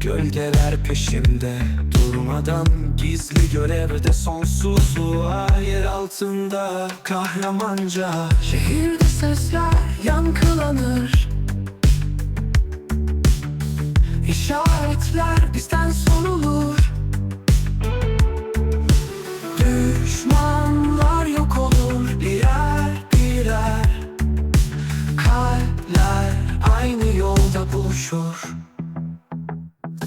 Gölgeler peşimde durmadan Gizli görevde sonsuzluğa yer altında kahramanca. Şehirde sesler yankılanır. İşaretler bizden sorulur. Düşmanlar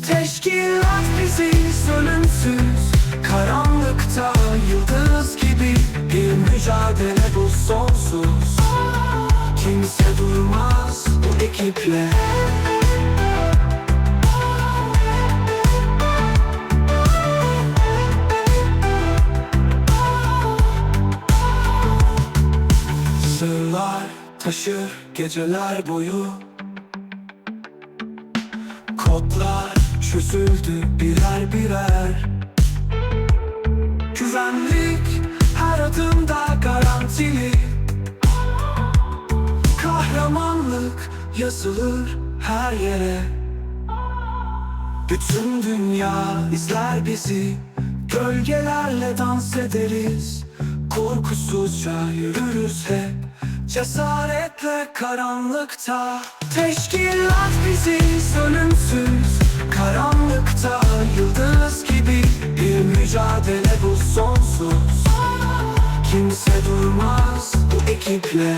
Teşkilat biziz ölümsüz Karanlıkta yıldız gibi Bir mücadele bu sonsuz. Kimse durmaz bu ekiple. Sırlar taşır geceler boyu. Kodlar çözüldü birer birer. Güvenlik her adımda garantili. Kahramanlık yazılır her yere. Bütün dünya izler bizi Gölgelerle dans ederiz. Korkusuzca yürürüz hep Cesaretle karanlıkta. Teşkilat biziz ölümsüz Karanlıkta yıldız gibi Bir mücadele bu sonsuz. Kimse durmaz bu ekiple